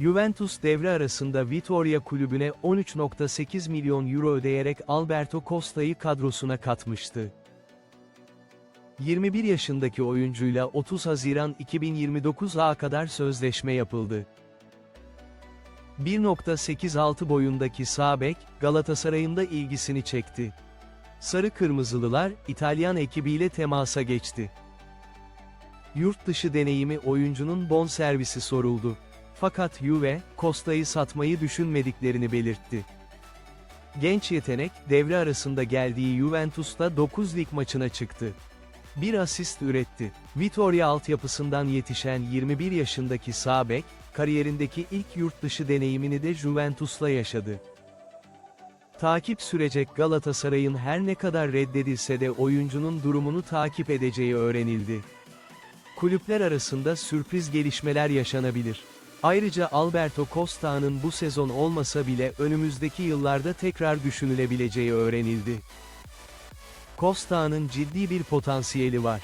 Juventus devre arasında Vitoria kulübüne 13.8 milyon euro ödeyerek Alberto Costa'yı kadrosuna katmıştı. 21 yaşındaki oyuncuyla 30 Haziran 2029'a kadar sözleşme yapıldı. 1.86 boyundaki sağ bek, Galatasaray'ın da ilgisini çekti. Sarı Kırmızılılar, İtalyan ekibiyle temasa geçti. Yurt dışı deneyimi oyuncunun bonservisi soruldu. Fakat Juve, Costa'yı satmayı düşünmediklerini belirtti. Genç yetenek, devre arasında geldiği Juventus'ta 9 lig maçına çıktı. Bir asist üretti. Vitoria altyapısından yetişen 21 yaşındaki sağ bek, kariyerindeki ilk yurt dışı deneyimini de Juventus'la yaşadı. Takip sürecek Galatasaray'ın her ne kadar reddedilse de oyuncunun durumunu takip edeceği öğrenildi. Kulüpler arasında sürpriz gelişmeler yaşanabilir. Ayrıca Alberto Costa'nın bu sezon olmasa bile önümüzdeki yıllarda tekrar düşünülebileceği öğrenildi. Costa'nın ciddi bir potansiyeli var.